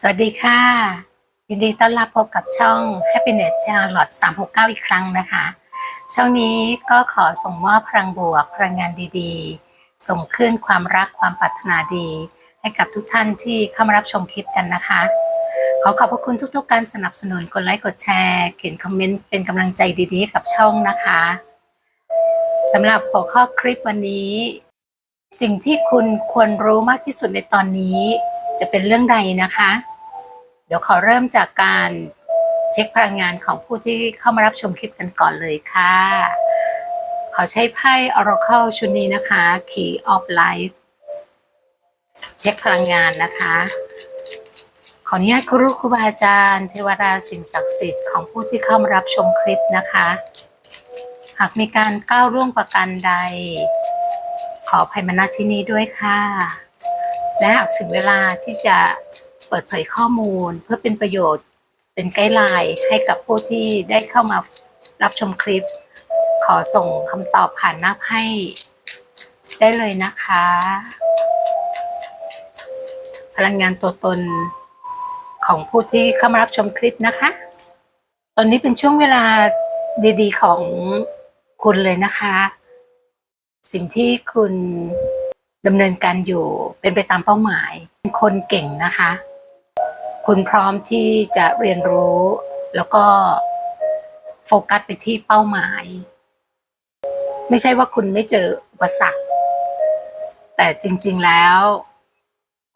สวัสดีค่ะ ยินดีต้อนรับพบกับช่อง Happiness Charlotte 369 อีกครั้งนะคะ ช่องนี้ก็ขอส่งมอบพลังบวก พลังงานดีๆ ส่งขึ้นความรักความปรารถนาดี ให้กับทุกท่านที่เข้ามารับชมคลิปกันนะคะ ขอขอบพระคุณทุกๆ การสนับสนุนกดไลค์กดแชร์เขียนคอมเมนต์เป็นกำลังใจดีๆ กับช่องนะคะสำหรับหัวข้อคลิปวันนี้ สิ่งที่คุณควรรู้มากที่สุดในตอนนี้ จะเป็นเรื่องใดนะคะ เดี๋ยวขอเริ่มจากการเช็คพลังงานของผู้ที่เข้ามารับชมคลิปกันก่อนเลยค่ะ ขอใช้ไพ่ Oracle ชุดนี้นะคะ Key of Life เช็คพลังงานนะคะ ขออนุญาตครูครูบาอาจารย์ เทวดาสิ่งศักดิ์สิทธิ์ของผู้ที่เข้ามารับชมคลิปนะคะ หากมีการก้าวร่วงประการใดขออภัยมาณที่นี้ด้วยค่ะ และหากถึงเวลาที่จะเปิดเผยข้อมูล เพื่อเป็นประโยชน์เป็นไกด์ไลน์ให้กับผู้ที่ได้เข้ามารับชมคลิป ขอส่งคำตอบผ่านน้าไพ่ได้เลยนะคะ พลังงานตัวตนของผู้ที่เข้ามารับชมคลิปนะคะ ตอนนี้เป็นช่วงเวลาดี ๆ ของคุณเลยนะคะ สิ่งที่คุณ ดำเนินการอยู่เป็นไปตามเป้าหมาย เป็นคนเก่งนะคะ คุณพร้อมที่จะเรียนรู้ แล้วก็โฟกัสไปที่เป้าหมาย ไม่ใช่ว่าคุณไม่เจออุปสรรค แต่จริงๆแล้ว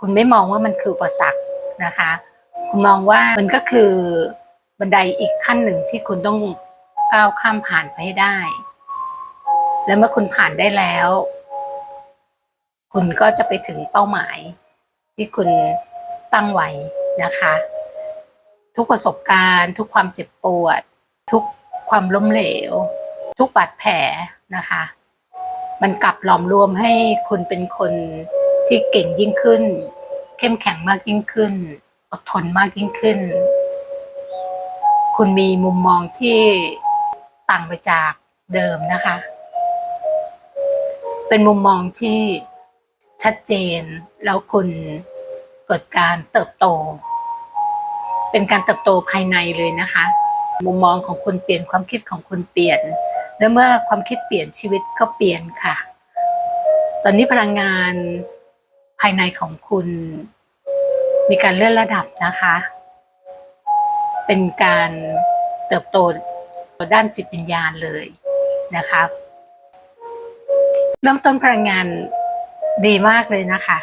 คุณไม่มองว่ามันคืออุปสรรคนะคะ คุณมองว่ามันก็คือบันไดอีกขั้นหนึ่งที่คุณต้องก้าวข้ามผ่านไปให้ได้ และเมื่อคุณผ่านได้แล้ว คุณก็จะไปถึงเป้าหมายที่คุณตั้งไว้นะคะ ทุกประสบการณ์ ทุกความเจ็บปวด ทุกความล้มเหลว ทุกบาดแผลนะคะ มันกลับหลอมรวมให้คุณเป็นคนที่เก่งยิ่งขึ้น เข้มแข็งมากยิ่งขึ้น อดทนมากยิ่งขึ้น คุณมีมุมมองที่ต่างไปจากเดิมนะคะ เป็นมุมมองที่ ชัดเจน แล้วคุณเกิดการเติบโต เป็นการเติบโตภายในเลยนะคะ มุมมองของคุณเปลี่ยนความคิดของคุณเปลี่ยน และเมื่อความคิดเปลี่ยนชีวิตก็เปลี่ยนค่ะ ตอนนี้พลังงานภายในของคุณ มีการเลื่อนระดับนะคะ เป็นการเติบโตด้านจิตวิญญาณเลยนะคะเริ่มต้นพลังงาน ดีมากเลยนะคะ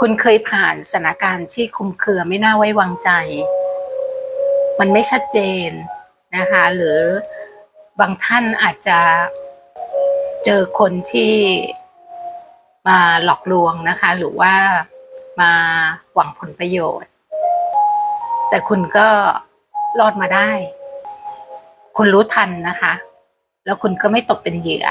คุณเคยผ่านสถานการณ์ที่คุมเครือไม่น่าไว้วางใจ มันไม่ชัดเจนนะคะ หรือบางท่านอาจจะเจอคนที่มาหลอกลวงนะคะ หรือว่ามาหวังผลประโยชน์ แต่คุณก็รอดมาได้ คุณรู้ทันนะคะ แล้วคุณก็ไม่ตกเป็นเหยื่อ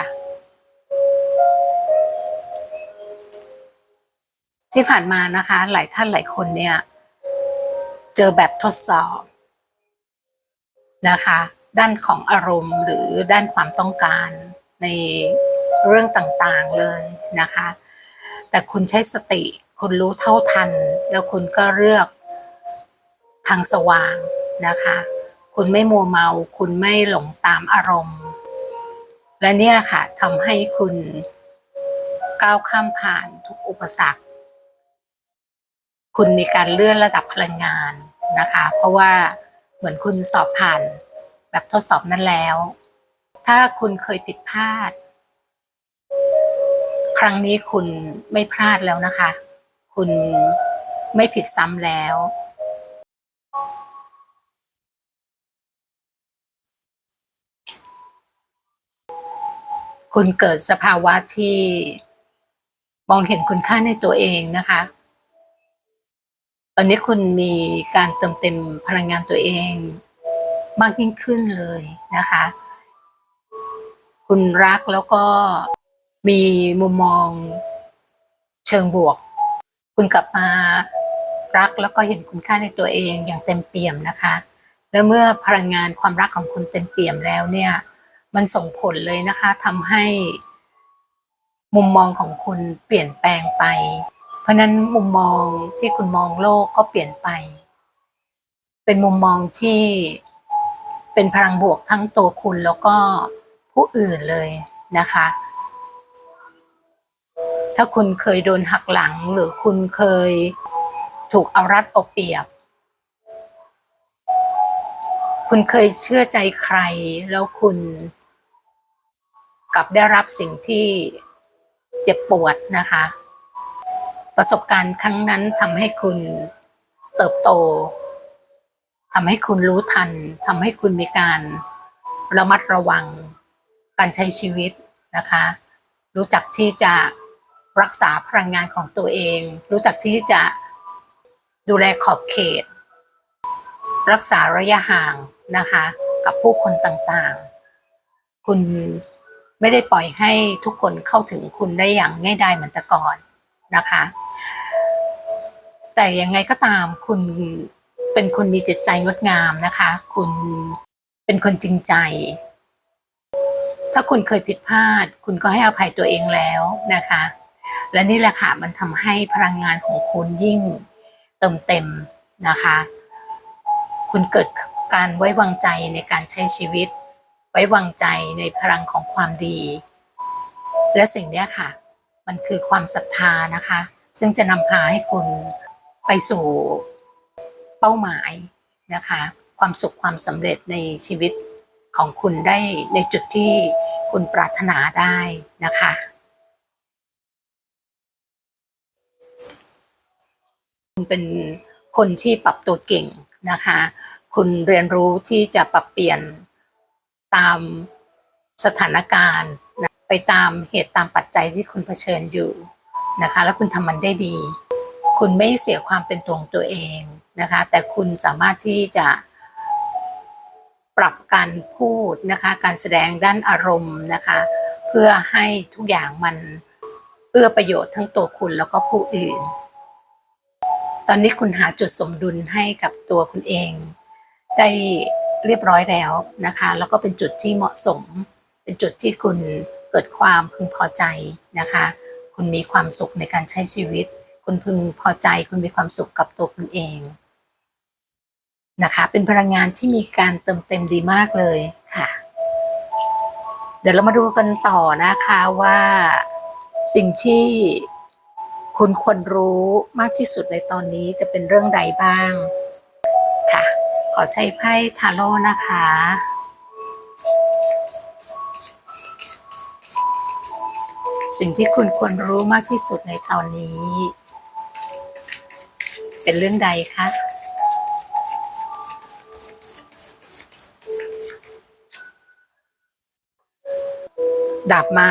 ที่ผ่านมานะคะ หลายท่านหลายคนเนี่ย เจอแบบทดสอบนะคะ ด้านของอารมณ์หรือด้านความต้องการในเรื่องต่างๆเลยนะคะ แต่คุณใช้สติคุณรู้เท่าทัน แล้วคุณก็เลือกทางสว่างนะคะ คุณไม่มัวเมา คุณไม่หลงตามอารมณ์ และเนี่ยค่ะทำให้คุณก้าวข้ามผ่านทุกอุปสรรค คุณมีการเลื่อนระดับพลังงานนะคะ เพราะว่าเหมือนคุณสอบผ่านแบบทดสอบนั้นแล้ว ถ้าคุณเคยผิดพลาด ครั้งนี้คุณไม่พลาดแล้วนะคะ คุณไม่ผิดซ้ำแล้ว คุณเกิดสภาวะที่มองเห็นคุณค่าในตัวเองนะคะ ตอนนี้คุณมีการเติมเต็มพลังงานตัวเองมากยิ่งขึ้นเลยนะคะ คุณรักแล้วก็มีมุมมองเชิงบวก คุณกลับมารักแล้วก็เห็นคุณค่าในตัวเองอย่างเต็มเปี่ยมนะคะ แล้วเมื่อพลังงานความรักของคุณเต็มเปี่ยมแล้วเนี่ย มันส่งผลเลยนะคะทำให้มุมมองของคุณเปลี่ยนแปลงไป ราะฉะนั้นมุมมองที่คุณมองโลกก็เปลี่ยนไป เป็นมุมมองที่เป็นพลังบวกทั้งตัวคุณแล้วก็ผู้อื่นเลยนะคะ ถ้าคุณเคยโดนหักหลังหรือคุณเคยถูกเอารัดเอาเปรียบ คุณเคยเชื่อใจใครแล้วคุณกลับได้รับสิ่งที่เจ็บปวดนะคะ ประสบการณ์ครั้งนั้นทำให้คุณเติบโตทำให้คุณรู้ทันทำให้คุณมีการระมัดระวังการใช้ชีวิตนะคะ รู้จักที่จะรักษาพลังงานของตัวเอง รู้จักที่จะดูแลขอบเขต รักษาระยะห่างนะคะ กับผู้คนต่างๆ คุณไม่ได้ปล่อยให้ทุกคนเข้าถึงคุณได้อย่างง่ายดายเหมือนแต่ก่อน นะคะ แต่ยังไงก็ตามคุณเป็นคนมีจิตใจงดงามนะคะ คุณเป็นคนจริงใจ ถ้าคุณเคยผิดพลาด คุณก็ให้อภัยตัวเองแล้วนะคะ และนี่แหละค่ะมันทำให้พลังงานของคุณยิ่งเติมเต็มนะคะ คุณเกิดการไว้วางใจในการใช้ชีวิต ไว้วางใจในพลังของความดี และสิ่งนี้ค่ะ มันคือความศรัทธานะคะ ซึ่งจะนำพาให้คุณไปสู่เป้าหมายนะคะ ความสุขความสำเร็จในชีวิตของคุณได้ในจุดที่คุณปรารถนาได้นะคะ คุณเป็นคนที่ปรับตัวเก่งนะคะ คุณเรียนรู้ที่จะปรับเปลี่ยนตามสถานการณ์ ไปตามเหตุตามปัจจัยที่คุณเผชิญอยู่นะคะ แล้วคุณทำมันได้ดี คุณไม่เสียความเป็นตัวของตัวเองนะคะ แต่คุณสามารถที่จะปรับการพูดนะคะ การแสดงด้านอารมณ์นะคะ เพื่อให้ทุกอย่างมันเอื้อประโยชน์ทั้งตัวคุณแล้วก็ผู้อื่น ตอนนี้คุณหาจุดสมดุลให้กับตัวคุณเอง ได้เรียบร้อยแล้วนะคะ แล้วก็เป็นจุดที่เหมาะสม เป็นจุดที่คุณ กิดความพึงพอใจนะคะ คุณมีความสุขในการใช้ชีวิต คุณพึงพอใจ คุณมีความสุขกับตัวคุณเองนะคะ เป็นพลังงานที่มีการเติมเต็มดีมากเลยค่ะ เดี๋ยวเรามาดูกันต่อนะคะว่าสิ่งที่คุณควรรู้มากที่สุดในตอนนี้จะเป็นเรื่องใดบ้างค่ะ ขอใช้ไพ่ทาโร่นะคะ สิ่งที่คุณควรรู้มากที่สุดในตอนนี้ เป็นเรื่องใดคะดับมา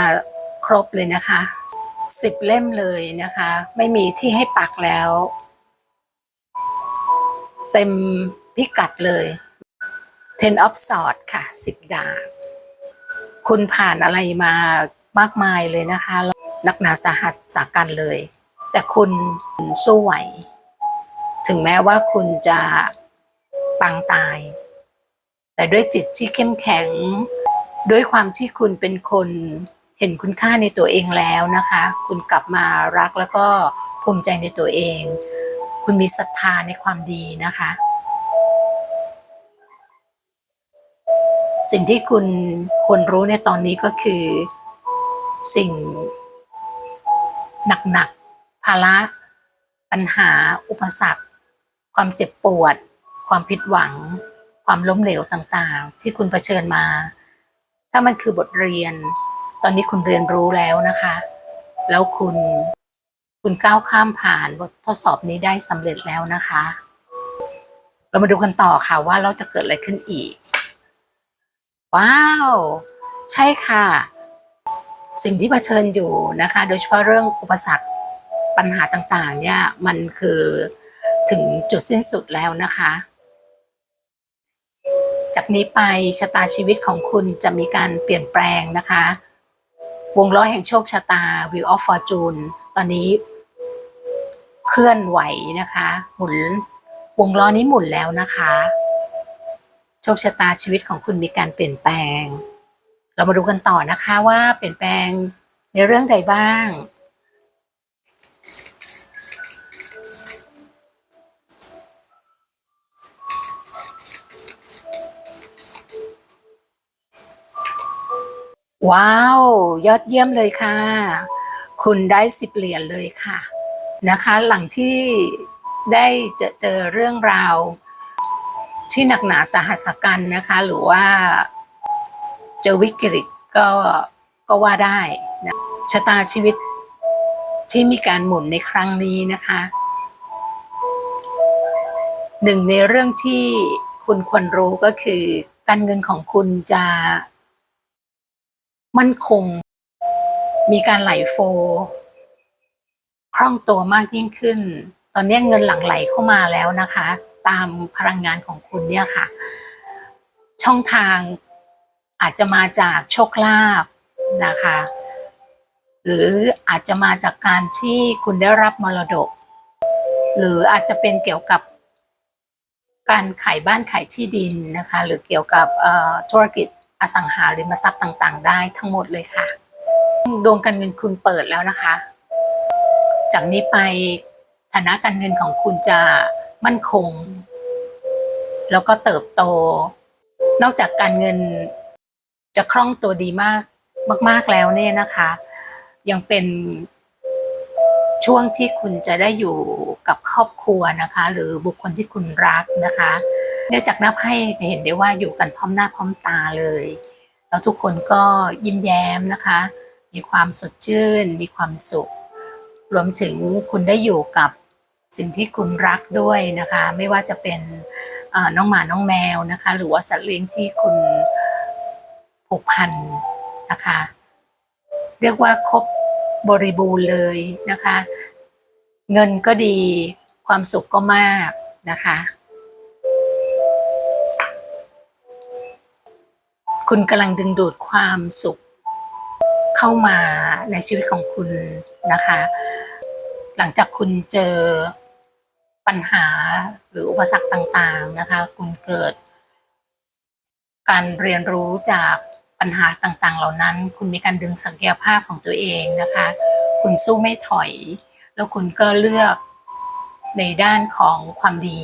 ครบเลยนะคะสิบเล่มเลยนะคะ ไม่มีที่ให้ปักแล้ว เต็มพิกัดเลย Ten of Swords ค่ะสิบดาบ คุณผ่านอะไรมา มากมายเลยนะคะนักหนาสาหัสสากันเลย แต่คุณสู้ไหว ถึงแม้ว่าคุณจะปังตาย แต่ด้วยจิตที่เข้มแข็ง ด้วยความที่คุณเป็นคนเห็นคุณค่าในตัวเองแล้วนะคะ คุณกลับมารักแล้วก็ภูมิใจในตัวเอง คุณมีศรัทธาในความดีนะคะ สิ่งที่คุณควรรู้ในตอนนี้ก็คือ สิ่งหนักๆ ภาระ ปัญหา อุปสรรค ความเจ็บปวด ความผิดหวัง ความล้มเหลวต่างๆ ที่คุณเผชิญมา ถ้ามันคือบทเรียน ตอนนี้คุณเรียนรู้แล้วนะคะ แล้วคุณ คุณก้าวข้ามผ่านบททดสอบนี้ได้สำเร็จแล้วนะคะ เรามาดูกันต่อค่ะว่าเราจะเกิดอะไรขึ้นอีก ว้าว ใช่ค่ะ สิ่งที่เผชิญอยู่นะคะ โดยเฉพาะเรื่องอุปสรรคปัญหาต่างๆ เนี่ยมันคือถึงจุดสิ้นสุดแล้วนะคะ จากนี้ไปชะตาชีวิตของคุณจะมีการเปลี่ยนแปลงนะคะ วงล้อแห่งโชคชะตา Wheel of Fortune ตอนนี้เคลื่อนไหวนะคะ หมุนวงล้อนี้หมุนแล้วนะคะ โชคชะตาชีวิตของคุณมีการเปลี่ยนแปลง เรามาดูกันต่อนะคะว่าเปลี่ยนแปลงในเรื่องใดบ้าง ว้าว ยอดเยี่ยมเลยค่ะ คุณได้สิบเหรียญเลยค่ะนะคะ หลังที่ได้จะเจอเรื่องราวที่หนักหนาสาหัสกันนะคะ หรือว่า เจอวิกฤตก็ก็ว่าได้นะชะตาชีวิตที่มีการหมุนในครั้งนี้นะคะหนึ่งในเรื่องที่คุณควรรู้ก็คือ การเงินของคุณจะมั่นคง มีการไหลโฟคล่องตัวมากยิ่งขึ้น ตอนนี้เงินหลั่งไหลเข้ามาแล้วนะคะ ตามพลังงานของคุณเนี่ยค่ะ ช่องทาง อาจจะมาจากโชคลาภนะคะ หรืออาจจะมาจากการที่คุณได้รับมรดก หรืออาจจะเป็นเกี่ยวกับการขายบ้านขายที่ดินนะคะ หรือเกี่ยวกับธุรกิจอสังหาริมทรัพย์ต่างๆ ได้ทั้งหมดเลยค่ะ ดวงการเงินคุณเปิดแล้วนะคะ จากนี้ไปฐานะการเงินของคุณจะมั่นคง แล้วก็เติบโต นอกจากการเงิน จะคล่องตัวดีมากมาก ๆแล้วเนี่ยนะคะ ยังเป็นช่วงที่คุณจะได้อยู่กับครอบครัวนะคะ หรือบุคคลที่คุณรักนะคะเนื่องจากหน้าไพ่จะเห็นได้ว่าอยู่กันพร้อมหน้าพร้อมตาเลยแล้วทุกคนก็ยิ้มแย้มนะคะ มีความสดชื่น มีความสุข รวมถึงคุณได้อยู่กับสิ่งที่คุณรักด้วยนะคะ ไม่ว่าจะเป็นน้องหมาน้องแมวนะคะ หรือว่าสัตว์เลี้ยงที่คุณ ผูกพันนะคะ เรียกว่าครบบริบูรณ์เลยนะคะ เงินก็ดีความสุขก็มากนะคะ คุณกำลังดึงดูดความสุข เข้ามาในชีวิตของคุณนะคะ หลังจากคุณเจอปัญหาหรืออุปสรรคต่างๆนะคะ คุณเกิดการเรียนรู้จาก ปัญหาต่างๆ เหล่านั้น คุณมีการดึงศักยภาพของตัวเองนะคะ คุณสู้ไม่ถอย แล้วคุณก็เลือกในด้านของความดี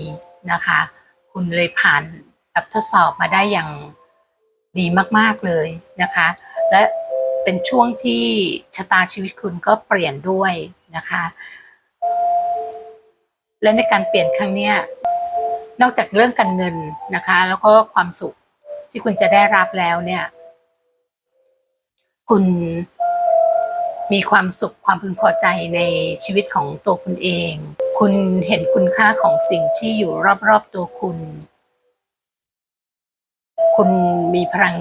นะคะ คุณเลยผ่านแบบทดสอบมาได้อย่างดีมากๆเลยนะคะ และเป็นช่วงที่ชะตาชีวิตคุณก็เปลี่ยนด้วยนะคะ และในการเปลี่ยนครั้งนี้นอกจากเรื่องการเงินนะคะ แล้วก็ความสุขที่คุณจะได้รับแล้วเนี่ย คุณมีความสุขความพึงพอใจในชีวิตของตัวคุณเอง คุณเห็นคุณค่าของสิ่งที่อยู่รอบๆตัวคุณ คุณมีพลัง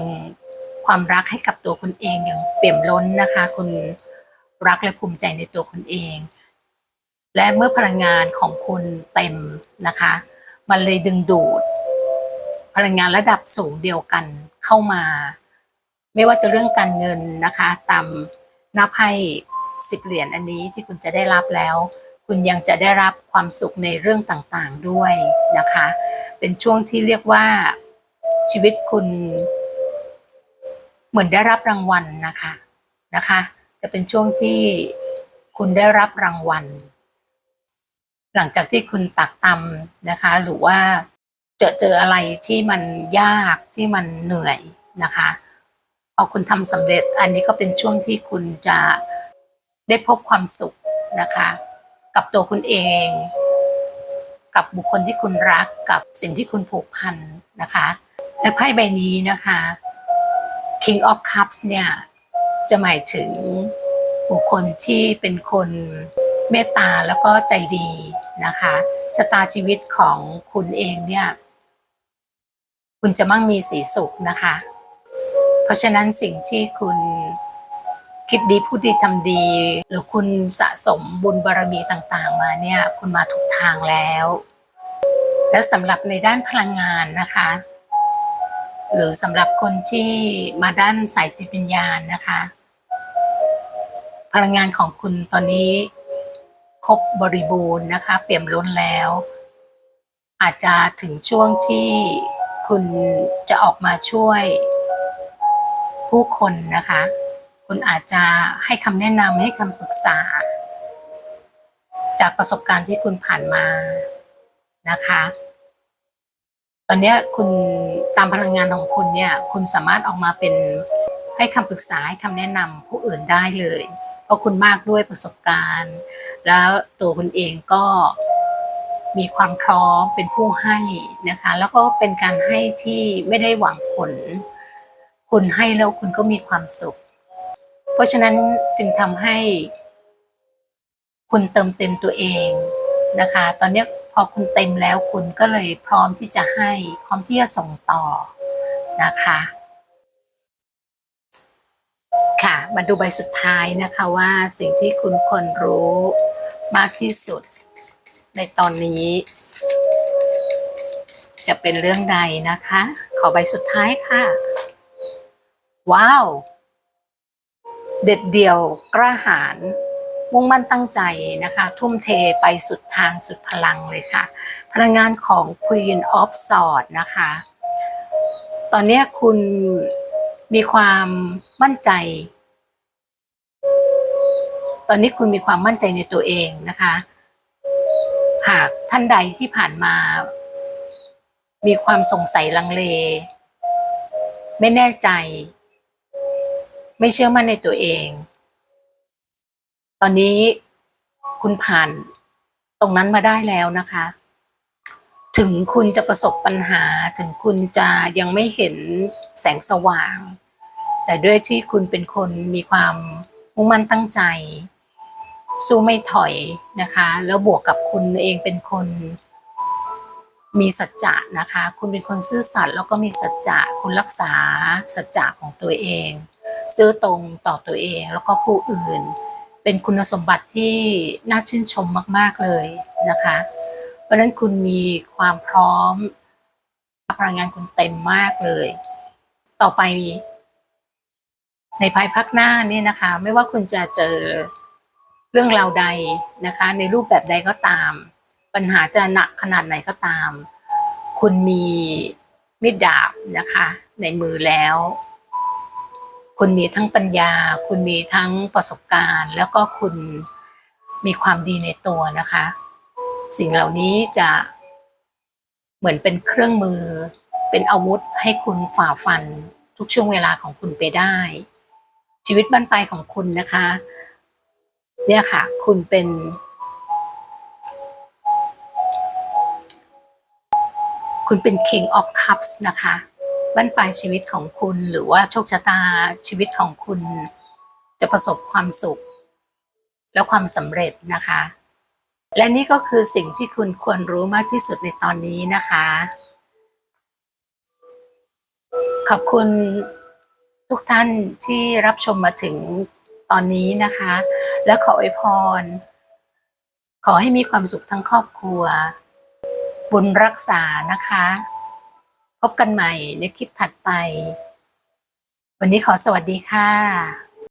ความรักให้กับตัวคุณเองอย่างเปี่ยมล้นนะคะ คุณรักและภูมิใจในตัวคุณเอง และเมื่อพลังงานของคุณเต็มนะคะ มันเลยดึงดูด พลังงานระดับสูงเดียวกันเข้ามา ไม่ว่าจะเรื่องการเงินนะคะตามหน้าไพ่สิบเหรียญอันนี้ที่คุณจะได้รับแล้ว คุณยังจะได้รับความสุขในเรื่องต่างๆด้วยนะคะ เป็นช่วงที่เรียกว่าชีวิตคุณ เหมือนได้รับรางวัลนะคะนะคะ จะเป็นช่วงที่คุณได้รับรางวัล หลังจากที่คุณตักตำนะคะ หรือว่าเจอเจออะไรที่มันยากที่มันเหนื่อยนะคะ อคุณทำสำเร็จ อันนี้ก็เป็นช่วงที่คุณจะได้พบความสุขนะคะ กับตัวคุณเอง กับบุคคลที่คุณรักกับสิ่งที่คุณผูกพันนะคะ และไพ่ใบนี้นะคะ King of Cups เนี่ย จะหมายถึงบุคคลที่เป็นคนเมตตาแล้วก็ใจดีนะคะชะตาชีวิตของคุณเองเนี่ย คุณจะมั่งมีสีสุขนะคะ ราะฉะนั้นสิ่งที่คุณคิดดีพูดดีทำดี หรือคุณสะสมบุญบารมีต่างๆ มาเนี่ย คุณมาถูกทางแล้ว และสำหรับในด้านพลังงานนะคะ หรือสำหรับคนที่มาด้านสายจิตวิญญาณนะคะ พลังงานของคุณตอนนี้ครบบริบูรณ์นะคะ เปี่ยมล้นแล้ว อาจจะถึงช่วงที่คุณจะออกมาช่วย ผู้คนนะคะ คุณอาจจะให้คำแนะนำให้คำปรึกษา จากประสบการณ์ที่คุณผ่านมานะคะ ตอนนี้คุณตามพลังงานของคุณเนี่ย คุณสามารถออกมาเป็นให้ให้คำปรึกษาให้คำแนะนำผู้อื่นได้เลย เพราะคุณมากด้วยประสบการณ์ แล้วตัวคุณเองก็มีความพร้อมเป็นผู้ให้นะคะ แล้วก็เป็นการให้ที่ไม่ได้หวังผล คุณให้แล้วคุณก็มีความสุข เพราะฉะนั้นจึงทำให้ คุณเติมเต็มตัวเองนะคะ ตอนนี้พอคุณเต็มแล้วคุณก็เลยพร้อมที่จะให้ พร้อมที่จะส่งต่อนะคะ ค่ะ มาดูใบสุดท้ายนะคะว่าสิ่งที่คุณควรรู้มากที่สุดในตอนนี้ จะเป็นเรื่องใดนะคะ ขอใบสุดท้ายค่ะ ว้าว เด็ดเดี่ยวกระหาร มุ่งมั่นตั้งใจนะคะ ทุ่มเทไปสุดทางสุดพลังเลยค่ะ พลังงานของ Queen of Swords นะคะ ตอนนี้คุณมีความมั่นใจ ตอนนี้คุณมีความมั่นใจในตัวเองนะคะ หากท่านใดที่ผ่านมา มีความสงสัยลังเล ไม่แน่ใจ ไม่เชื่อมั่นในตัวเอง ตอนนี้คุณผ่านตรงนั้นมาได้แล้วนะคะ ถึงคุณจะประสบปัญหา ถึงคุณจะยังไม่เห็นแสงสว่าง แต่ด้วยที่คุณเป็นคนมีความมุ่งมั่นตั้งใจ สู้ไม่ถอยนะคะ แล้วบวกกับคุณเองเป็นคนมีสัจจะนะคะ คุณเป็นคนซื่อสัตย์แล้วก็มีสัจจะ คุณรักษาสัจจะของตัวเอง ซื่อตรงต่อตัวเองแล้วก็ผู้อื่น เป็นคุณสมบัติที่น่าชื่นชมมาก ๆ เลยนะคะ เพราะนั้นคุณมีความพร้อมพลังงานคุณเต็มมากเลย ต่อไป ในภายภาคหน้านี่นะคะ ไม่ว่าคุณจะเจอเรื่องราวใดนะคะ ในรูปแบบใดก็ตาม ปัญหาจะหนักขนาดไหนก็ตาม คุณมีมิดดาบนะคะ ในมือแล้ว คุณมีทั้งปัญญา คุณมีทั้งประสบการณ์ แล้วก็คุณมีความดีในตัวนะคะ สิ่งเหล่านี้จะเหมือนเป็นเครื่องมือ เป็นอาวุธให้คุณฝ่าฟันทุกช่วงเวลาของคุณไปได้ ชีวิตบั้นปลายของคุณนะคะ เนี่ยค่ะ คุณเป็น คุณเป็น King of Cups นะคะ บั้นปลายชีวิตของคุณหรือว่าโชคชะตาชีวิตของคุณ จะประสบความสุข และความสำเร็จนะคะ และนี่ก็คือสิ่งที่คุณควรรู้มากที่สุดในตอนนี้นะคะ ขอบคุณทุกท่านที่รับชมมาถึงตอนนี้นะคะ และขออวยพร ขอให้มีความสุขทั้งครอบครัว บุญรักษานะคะ พบกันใหม่ในคลิปถัดไป วันนี้ขอสวัสดีค่ะ